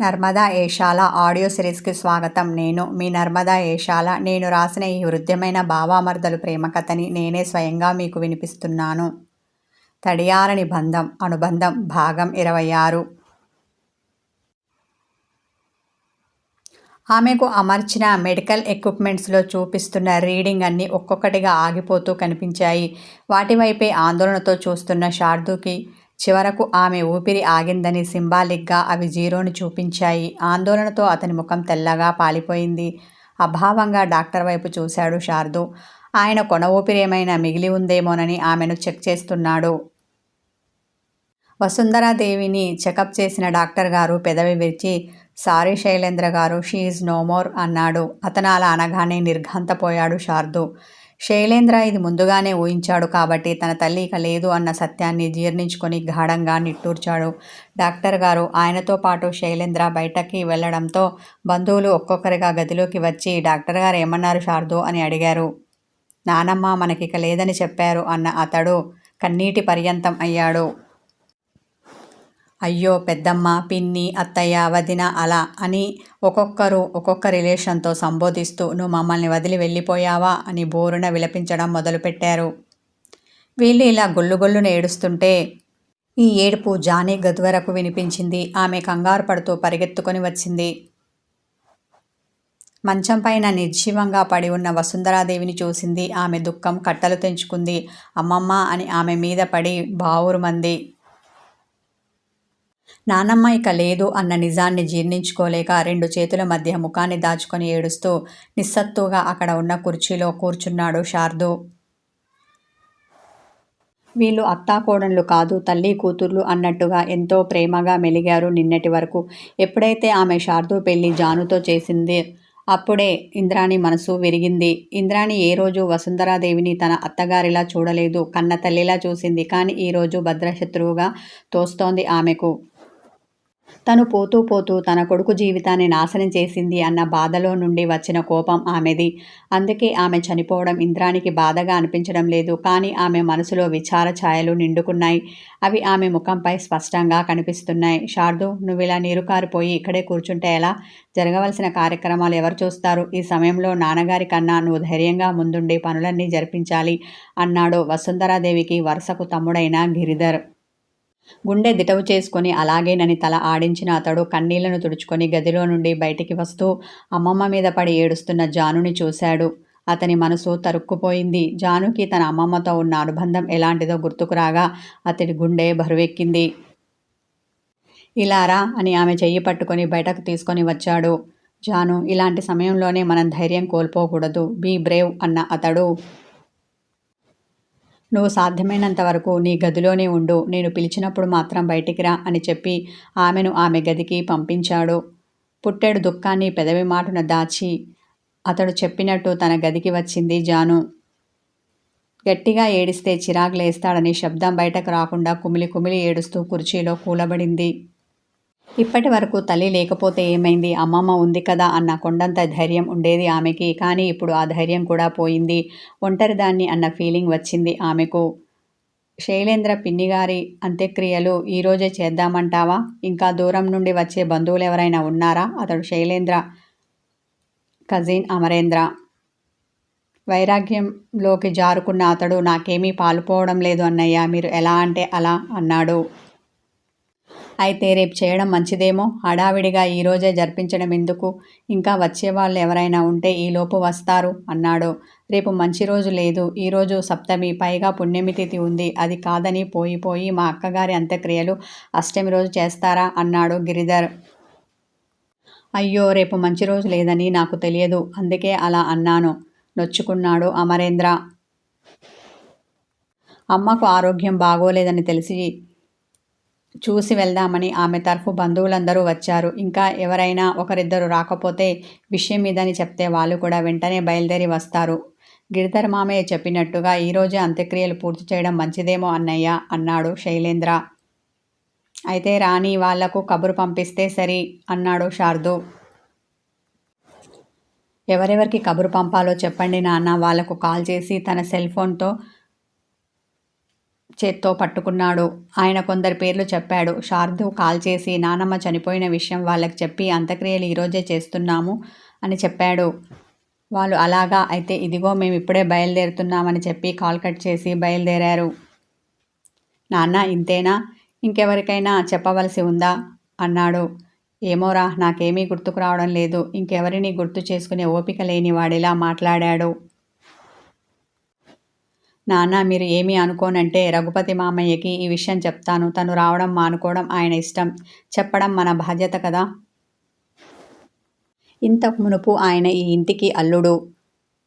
Narmada Eshala audio సిరీస్కి స్వాగతం. నేను మీ నర్మదా ఏషాల. నేను రాసిన ఈ హృద్యమైన భావామర్దలు ప్రేమ కథని నేనే స్వయంగా మీకు వినిపిస్తున్నాను. తడియారని బంధం అనుబంధం భాగం ఇరవై ఆరు. ఆమెకు అమర్చిన మెడికల్ ఎక్విప్మెంట్స్లో చూపిస్తున్న రీడింగ్ అన్నీ ఒక్కొక్కటిగా ఆగిపోతూ కనిపించాయి. వాటి వైపే ఆందోళనతో చూస్తున్న శార్దుకి చివరకు ఆమె ఊపిరి ఆగిందని సింబాలిక్గా అవి జీరోని చూపించాయి. ఆందోళనతో అతని ముఖం తెల్లగా పాలిపోయింది. అభావంగా డాక్టర్ వైపు చూశాడు శారదు. ఆయన కొన ఊపిరి ఏమైనా మిగిలి ఉందేమోనని ఆమెను చెక్ చేస్తున్నాడు. వసుంధరాదేవిని చెకప్ చేసిన డాక్టర్ గారు పెదవి విరిచి సారీ శైలేంద్ర గారు షీఈ్ నో మోర్ అన్నాడు. అతను అలా అనగానే నిర్ఘాంతపోయాడు శారదు. శైలేంద్ర ఇది ముందుగానే ఊహించాడు కాబట్టి తన తల్లి ఇక లేదు అన్న సత్యాన్ని జీర్ణించుకొని గాఢంగా నిట్టూర్చాడు. డాక్టర్ గారు ఆయనతో పాటు శైలేంద్ర బయటకి వెళ్ళడంతో బంధువులు ఒక్కొక్కరిగా గదిలోకి వచ్చి డాక్టర్ గారు ఏమన్నారు శారదు? అని అడిగారు. నానమ్మ మనకిక లేదని చెప్పారు అన్న అతడు కన్నీటి పర్యంతం అయ్యాడు. అయ్యో పెద్దమ్మ పిన్ని అత్తయ్య వదిన అలా అని ఒక్కొక్కరు ఒక్కొక్క రిలేషన్తో సంబోధిస్తూ నువ్వు మమ్మల్ని వదిలి వెళ్ళిపోయావా? అని బోరున విలపించడం మొదలుపెట్టారు. వీళ్ళు ఇలా గొల్లుగొల్లున ఏడుస్తుంటే ఈ ఏడుపు జానీ గది వరకు వినిపించింది. ఆమె కంగారు పడుతూ పరిగెత్తుకొని వచ్చింది. మంచం పైన నిర్జీవంగా పడి ఉన్న వసుంధరాదేవిని చూసింది. ఆమె దుఃఖం కట్టలు తెంచుకుంది. అమ్మమ్మ అని ఆమె మీద పడి బావురుమంది. నానమ్మ ఇక లేదు అన్న నిజాన్ని జీర్ణించుకోలేక రెండు చేతుల మధ్య ముఖాన్ని దాచుకొని ఏడుస్తూ నిస్సత్తుగా అక్కడ ఉన్న కుర్చీలో కూర్చున్నాడు శార్దు. వీళ్ళు అత్తాకోడళ్ళు కాదు తల్లి కూతుర్లు అన్నట్టుగా ఎంతో ప్రేమగా మెలిగారు నిన్నటి వరకు. ఎప్పుడైతే ఆమె శార్దు పెళ్ళి జానుతో చేసింది అప్పుడే ఇంద్రాణి మనసు విరిగింది. ఇంద్రాణి ఏ రోజు వసుంధరాదేవిని తన అత్తగారిలా చూడలేదు కన్న తల్లిలా చూసింది. కానీ ఈరోజు భద్రశత్రువుగా తోస్తోంది ఆమెకు. తను పోతూ పోతూ తన కొడుకు జీవితాన్ని నాశనం చేసింది అన్న బాధలో నుండి వచ్చిన కోపం ఆమెది. అందుకే ఆమె చనిపోవడం ఇంద్రానికి బాధగా అనిపించడం లేదు. కానీ ఆమె మనసులో విచార ఛాయలు నిండుకున్నాయి. అవి ఆమె ముఖంపై స్పష్టంగా కనిపిస్తున్నాయి. శార్దు నువ్వు ఇలా నీరు కారిపోయి ఇక్కడే కూర్చుంటే ఎలా? జరగవలసిన కార్యక్రమాలు ఎవరు చూస్తారు? ఈ సమయంలో నాన్నగారి కన్నా నువ్వు ధైర్యంగా ముందుండి పనులన్నీ జరిపించాలి అన్నాడు వసుంధరాదేవికి వరుసకు తమ్ముడైన గిరిధర్. గుండె దిటవు చేసుకొని అలాగేనని తల ఆడించిన అతడు కన్నీళ్ళను తుడుచుకొని గదిలో నుండి బయటికి వస్తూ అమ్మమ్మ మీద పడి ఏడుస్తున్న జానుని చూశాడు. అతని మనసు తరుక్కుపోయింది. జానుకి తన అమ్మమ్మతో ఉన్న అనుబంధం ఎలాంటిదో గుర్తుకురాగా అతడి గుండె బరువెక్కింది. ఇలారా అని ఆమె చెయ్యి పట్టుకొని బయటకు తీసుకొని వచ్చాడు. జాను ఇలాంటి సమయంలోనే మనం ధైర్యం కోల్పోకూడదు. బీ బ్రేవ్ అన్న అతడు నువ్వు సాధ్యమైనంత వరకు నీ గదిలోనే ఉండు. నేను పిలిచినప్పుడు మాత్రం బయటికి రా అని చెప్పి ఆమెను ఆమె గదికి పంపించాడు. పుట్టెడు దుఃఖాన్ని పెదవి మాటను దాచి అతడు చెప్పినట్టు తన గదికి వచ్చింది జాను. గట్టిగా ఏడిస్తే చిరాకులేస్తాడని శబ్దం బయటకు రాకుండా కుమిలి కుమిలి ఏడుస్తూ కుర్చీలో కూలబడింది. ఇప్పటి వరకు తల్లి లేకపోతే ఏమైంది? అమ్మమ్మ ఉంది కదా అన్న కొండంత ధైర్యం ఉండేది ఆమెకి. కానీ ఇప్పుడు ఆ ధైర్యం కూడా పోయింది. ఒంటరిదాన్ని అన్న ఫీలింగ్ వచ్చింది ఆమెకు. శైలేంద్ర పిన్నిగారి అంత్యక్రియలు ఈరోజే చేద్దామంటావా? ఇంకా దూరం నుండి వచ్చే బంధువులు ఎవరైనా ఉన్నారా? అతడు శైలేంద్ర కజిన్ అమరేంద్ర. వైరాగ్యంలోకి జారుకున్న అతడు నాకేమీ పాలుపోవడం లేదు అన్నయ్య మీరు ఎలా అంటే అలా అన్నాడు. అయితే రేపు చేయడం మంచిదేమో. హడావిడిగా ఈరోజే జరిపించడం ఎందుకు? ఇంకా వచ్చేవాళ్ళు ఎవరైనా ఉంటే ఈలోపు వస్తారు అన్నాడు. రేపు మంచి రోజు లేదు. ఈరోజు సప్తమి పైగా పుణ్యమి తిథి ఉంది. అది కాదని పోయి పోయి మా అక్కగారి అంత్యక్రియలు అష్టమి రోజు చేస్తారా అన్నాడు గిరిధర్. అయ్యో రేపు మంచి రోజు లేదని నాకు తెలియదు. అందుకే అలా అన్నాను. నొచ్చుకున్నాడు అమరేంద్ర. అమ్మకు ఆరోగ్యం బాగోలేదని తెలిసి చూసి వెళ్దామని ఆమె తరఫు బంధువులందరూ వచ్చారు. ఇంకా ఎవరైనా ఒకరిద్దరు రాకపోతే విషయం మీదని చెప్తే వాళ్ళు కూడా వెంటనే బయలుదేరి వస్తారు. గిరిధర్ మామయ్య చెప్పినట్టుగా ఈరోజే అంత్యక్రియలు పూర్తి చేయడం మంచిదేమో అన్నయ్య అన్నాడు శైలేంద్ర. అయితే రాణి వాళ్ళకు కబురు పంపిస్తే సరి అన్నాడు శార్దు. ఎవరెవరికి కబురు పంపాలో చెప్పండి నాన్న వాళ్ళకు కాల్ చేసి తన సెల్ ఫోన్తో చేత్తో పట్టుకున్నాడు. ఆయన కొందరి పేర్లు చెప్పాడు. శారదు కాల్ చేసి నానమ్మ చనిపోయిన విషయం వాళ్ళకి చెప్పి అంత్యక్రియలు ఈరోజే చేస్తున్నాము అని చెప్పాడు. వాళ్ళు అలాగా అయితే ఇదిగో మేము ఇప్పుడే బయలుదేరుతున్నామని చెప్పి కాల్ కట్ చేసి బయలుదేరారు. నాన్న ఇంతేనా? ఇంకెవరికైనా చెప్పవలసి ఉందా? అన్నాడు. ఏమోరా నాకేమీ గుర్తుకు రావడం లేదు. ఇంకెవరిని గుర్తు చేసుకునే ఓపిక లేని వాడిలా మాట్లాడాడు. నాన్న మీరు ఏమీ అనుకోనంటే రఘుపతి మామయ్యకి ఈ విషయం చెప్తాను. తను రావడం మానుకోవడం ఆయన ఇష్టం. చెప్పడం మన బాధ్యత కదా? ఇంతకు మునుపు ఆయన ఈ ఇంటికి అల్లుడు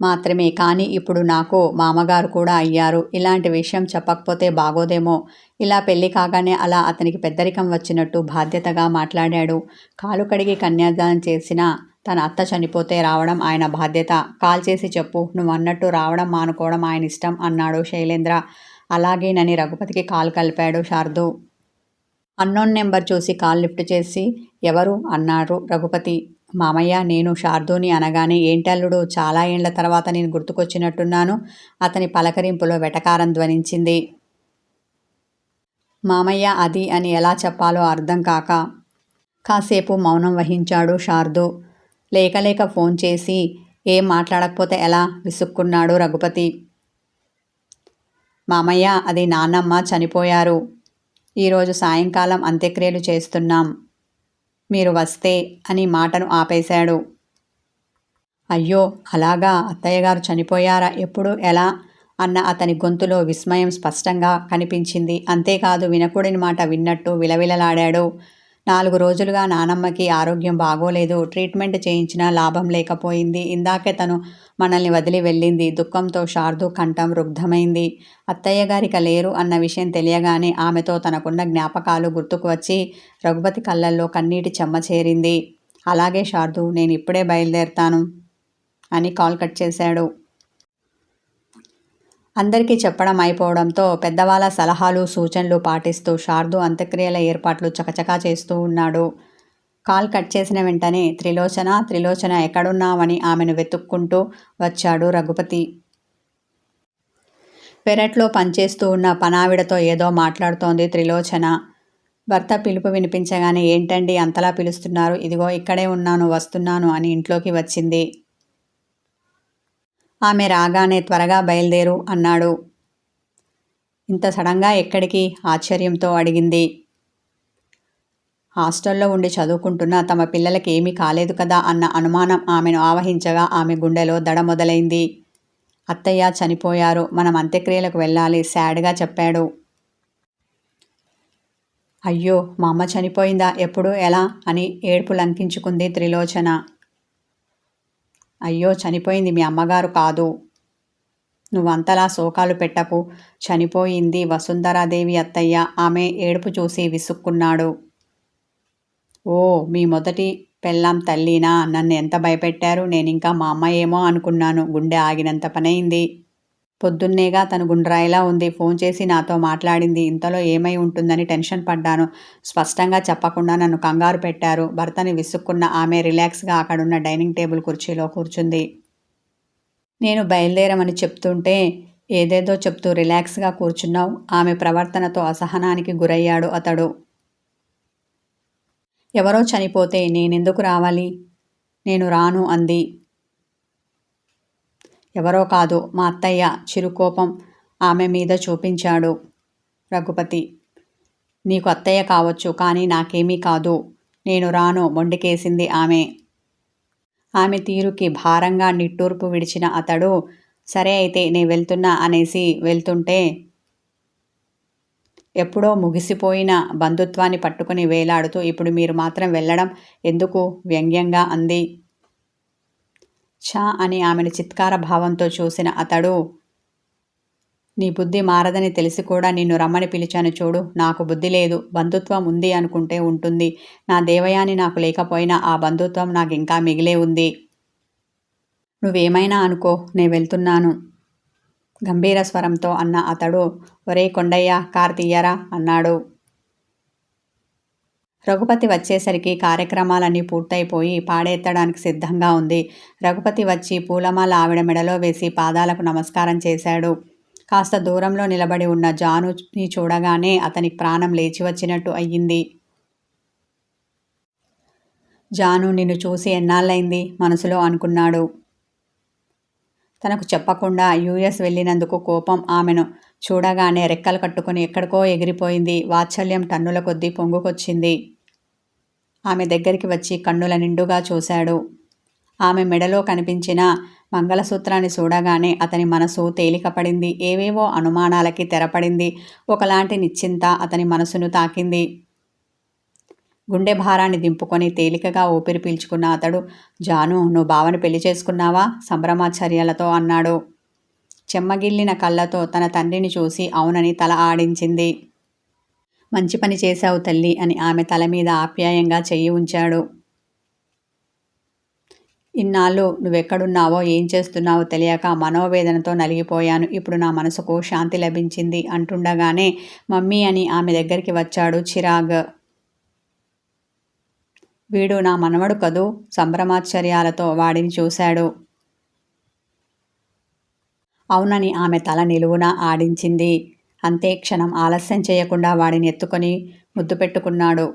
మాత్రమే. కానీ ఇప్పుడు నాకు మామగారు కూడా అయ్యారు. ఇలాంటి విషయం చెప్పకపోతే బాగోదేమో. ఇలా పెళ్ళి కాగానే అలా అతనికి పెద్దరికం వచ్చినట్టు బాధ్యతగా మాట్లాడాడు. కాలు కడిగి కన్యాదానం చేసిన తన అత్త చనిపోతే రావడం ఆయన బాధ్యత. కాల్ చేసి చెప్పు నువ్వు అన్నట్టు రావడం మానుకోవడం ఆయన ఇష్టం అన్నాడు శైలేంద్ర. అలాగేనని రఘుపతికి కాల్ కలిపాడు శారదు. అన్నోన్ నెంబర్ చూసి కాల్ లిఫ్ట్ చేసి ఎవరు? అన్నారు రఘుపతి. మామయ్య నేను శార్దూని అనగానే ఏంటల్లుడు? చాలా ఏండ్ల తర్వాత నేను గుర్తుకొచ్చినట్టున్నాను. అతని పలకరింపులో వెటకారం ధ్వనించింది. మామయ్య అది అని ఎలా చెప్పాలో అర్థం కాక కాసేపు మౌనం వహించాడు శార్దు. లేక లేక ఫోన్ చేసి ఏం మాట్లాడకపోతే ఎలా విసుక్కున్నాడు రఘుపతి. మామయ్య అది నాన్నమ్మ చనిపోయారు. ఈరోజు సాయంకాలం అంత్యక్రియలు చేస్తున్నాం. మీరు వస్తే అని మాటను ఆపేశాడు. అయ్యో అలాగా? అత్తయ్య గారు చనిపోయారా? ఎప్పుడు? ఎలా? అన్న అతని గొంతులో విస్మయం స్పష్టంగా కనిపించింది. అంతేకాదు వినకూడని మాట విన్నట్టు విలవిలలాడాడు. నాలుగు రోజులుగా నానమ్మకి ఆరోగ్యం బాగోలేదు. ట్రీట్మెంట్ చేయించినా లాభం లేకపోయింది. ఇందాకే తను మనల్ని వదిలి వెళ్ళింది. దుఃఖంతో శార్దు కంఠం రుగ్ధమైంది. అత్తయ్య గారిక లేరు అన్న విషయం తెలియగానే ఆమెతో తనకున్న జ్ఞాపకాలు గుర్తుకు వచ్చి రఘుపతి కళ్ళల్లో కన్నీటి చెమ్మ చేరింది. అలాగే శార్దు నేను ఇప్పుడే బయలుదేరుతాను అని కాల్ కట్ చేశాడు. అందరికీ చెప్పడం అయిపోవడంతో పెద్దవాళ్ళ సలహాలు సూచనలు పాటిస్తూ శార్దు అంత్యక్రియల ఏర్పాట్లు చకచకా చేస్తూ ఉన్నాడు. కాల్ కట్ చేసిన వెంటనే త్రిలోచన త్రిలోచన ఎక్కడున్నామని ఆమెను వెతుక్కుంటూ వచ్చాడు రఘుపతి. పెరట్లో పనిచేస్తూ ఉన్న పనావిడతో ఏదో మాట్లాడుతోంది త్రిలోచన. భర్త పిలుపు వినిపించగానే ఏంటండి అంతలా పిలుస్తున్నారు? ఇదిగో ఇక్కడే ఉన్నాను వస్తున్నాను అని ఇంట్లోకి వచ్చింది. ఆమె రాగానే త్వరగా బయలుదేరు అన్నాడు. ఇంత సడన్గా ఎక్కడికి? ఆశ్చర్యంతో అడిగింది. హాస్టల్లో ఉండి చదువుకుంటున్న తమ పిల్లలకి ఏమీ కాలేదు కదా అన్న అనుమానం ఆమెను ఆవహించగా ఆమె గుండెలో దడ మొదలైంది. అత్తయ్య చనిపోయారు. మనం అంత్యక్రియలకు వెళ్ళాలి శాడ్గా చెప్పాడు. అయ్యో మా అమ్మ చనిపోయిందా? ఎప్పుడు? ఎలా? అని ఏడుపు లంకించుకుంది త్రిలోచన. అయ్యో చనిపోయింది మీ అమ్మగారు కాదు. నువ్వంతలా శోకాలు పెట్టకు. చనిపోయింది వసుంధరాదేవి అత్తయ్య. ఆమె ఏడుపు చూసి విసుక్కున్నాడు. ఓ మీ మొదటి పెళ్ళాం తల్లినా? నన్ను ఎంత భయపెట్టారు? నేను ఇంకా మా అమ్మ ఏమో అనుకున్నాను. గుండె ఆగినంత పనైంది. పొద్దున్నేగా తను గుండ్రాయిలా ఉంది. ఫోన్ చేసి నాతో మాట్లాడింది. ఇంతలో ఏమై ఉంటుందని టెన్షన్ పడ్డాను. స్పష్టంగా చెప్పకుండా నన్ను కంగారు పెట్టారు. భర్తని విసుక్కున్న ఆమె రిలాక్స్గా అక్కడున్న డైనింగ్ టేబుల్ కుర్చీలో కూర్చుంది. నేను బయలుదేరమని చెప్తుంటే ఏదేదో చెప్తూ రిలాక్స్గా కూర్చున్నావు. ఆమె ప్రవర్తనతో అసహనానికి గురయ్యాడు అతడు. ఎవరో చనిపోతే నేనెందుకు రావాలి? నేను రాను అంది. ఎవరో కాదు మా అత్తయ్య చిరుకోపం ఆమె మీద చూపించాడు. రఘుపతి నీకు అత్తయ్య కావచ్చు కానీ నాకేమీ కాదు. నేను రాను మొండికేసింది ఆమె. ఆమె తీరుకి భారంగా నిట్టూర్పు విడిచిన అతడు సరే అయితే నే వెళ్తున్నా అనేసి వెళ్తుంటే ఎప్పుడో ముగిసిపోయిన బంధుత్వాన్ని పట్టుకుని వేలాడుతూ ఇప్పుడు మీరు మాత్రం వెళ్ళడం ఎందుకు? వ్యంగ్యంగా అంది. ఛా అని ఆమెను చిత్కార భావంతో చూసిన అతడు నీ బుద్ధి మారదని తెలిసి కూడా నిన్ను రమ్మని పిలిచాను చూడు నాకు బుద్ధి లేదు బంధుత్వం ఉంది అనుకుంటే ఉంటుంది. నా దేవయాని నాకు లేకపోయినా ఆ బంధుత్వం నాకు ఇంకా మిగిలే ఉంది. నువ్వేమైనా అనుకో నే వెళ్తున్నాను గంభీర స్వరంతో అన్న అతడు ఒరే కొండయ్య కార్ తీయరా అన్నాడు. రఘుపతి వచ్చేసరికి కార్యక్రమాలన్నీ పూర్తయిపోయి పాడెత్తడానికి సిద్ధంగా ఉంది. రఘుపతి వచ్చి పూలమాల ఆవిడ మెడలో వేసి పాదాలకు నమస్కారం చేశాడు. కాస్త దూరంలో నిలబడి ఉన్న జానుని చూడగానే అతని ప్రాణం లేచి వచ్చినట్టు అయ్యింది. జాను నిన్ను చూసి ఎన్నాళ్ళైంది మనసులో అనుకున్నాడు. తనకు చెప్పకుండా యూఎస్ వెళ్ళినందుకు కోపం ఆమెను చూడగానే రెక్కలు కట్టుకుని ఎక్కడికో ఎగిరిపోయింది. వాత్సల్యం టన్నుల కొద్దీ పొంగుకొచ్చింది. ఆమె దగ్గరికి వచ్చి కన్నుల నిండుగా చూశాడు. ఆమె మెడలో కనిపించిన మంగళసూత్రాన్ని చూడగానే అతని మనసు తేలికపడింది. ఏవేవో అనుమానాలకి తెరపడింది. ఒకలాంటి నిశ్చింత అతని మనసును తాకింది. గుండె భారాన్ని దింపుకొని తేలికగా ఊపిరి పీల్చుకున్న అతడు జాను నువ్వు బావని పెళ్ళి చేసుకున్నావా? సంభ్రమాచర్యాలతో అన్నాడు. చెమ్మగిల్లిన కళ్ళతో తన తండ్రిని చూసి అవునని తల ఆడించింది. మంచి పని చేశావు తల్లి అని ఆమె తల మీద ఆప్యాయంగా చెయ్యి ఉంచాడు. ఇన్నాళ్ళు నువ్వెక్కడున్నావో ఏం చేస్తున్నావో తెలియక మనోవేదనతో నలిగిపోయాను. ఇప్పుడు నా మనసుకు శాంతి లభించింది అంటుండగానే మమ్మీ అని ఆమె దగ్గరికి వచ్చాడు చిరాగ్. వీడు నా మనవడు కదూ? సంభ్రమాశ్చర్యాలతో వాడిని చూశాడు. అవునని ఆమె తల నిలువున ఆడించింది. అంతే క్షణం ఆలస్యం చేయకుండా వాడిని ఎత్తుకొని ముద్దు పెట్టుకున్నాడు.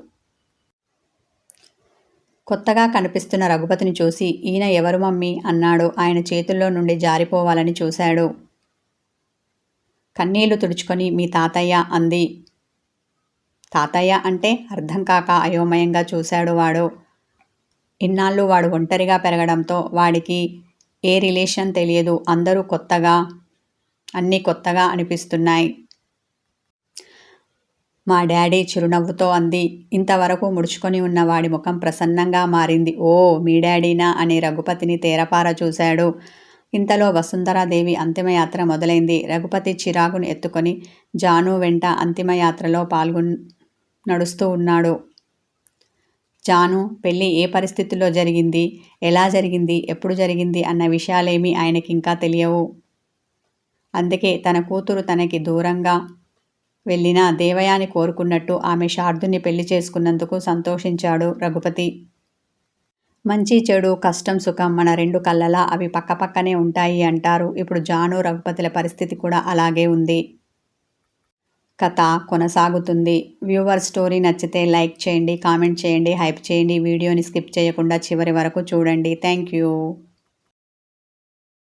కొత్తగా కనిపిస్తున్న రఘుపతిని చూసి ఈయన ఎవరు మమ్మీ? అన్నాడు. ఆయన చేతుల్లో నుండి జారిపోవాలని చూశాడు. కన్నీళ్ళు తుడుచుకొని మీ తాతయ్య అంది. తాతయ్య అంటే అర్థం కాక అయోమయంగా చూశాడు వాడు. ఇన్నాళ్ళు వాడు ఒంటరిగా పెరగడంతో వాడికి ఏ రిలేషన్ తెలియదు. అందరూ కొత్తగా అన్నీ కొత్తగా అనిపిస్తున్నాయి. మా డాడీ చిరునవ్వుతో అంది. ఇంతవరకు ముడుచుకొని ఉన్న వాడి ముఖం ప్రసన్నంగా మారింది. ఓ మీ డాడీనా? అని రఘుపతిని తేరపార చూశాడు. ఇంతలో వసుంధరాదేవి అంతిమయాత్ర మొదలైంది. రఘుపతి చిరాగును ఎత్తుకొని జాను వెంట అంతిమయాత్రలో పాల్గొ నడుస్తూ ఉన్నాడు. జాను పెళ్ళి ఏ పరిస్థితుల్లో జరిగింది? ఎలా జరిగింది? ఎప్పుడు జరిగింది? అన్న విషయాలేమీ ఆయనకి ఇంకా తెలియవు. అందుకే తన కూతురు తనకి దూరంగా వెళ్ళిన దేవయాని కోరుకున్నట్టు ఆమె శార్దుని పెళ్ళి చేసుకున్నందుకు సంతోషించాడు రఘుపతి. మంచి చెడు కష్టం సుఖం మన రెండు కళ్ళలా అవి పక్కపక్కనే ఉంటాయి అంటారు. ఇప్పుడు జాను రఘుపతుల పరిస్థితి కూడా అలాగే ఉంది. కథ కొనసాగుతుంది. వ్యూవర్ స్టోరీ నచ్చితే లైక్ చేయండి కామెంట్ చేయండి హైప్ చేయండి. వీడియోని స్కిప్ చేయకుండా చివరి వరకు చూడండి. Thank you.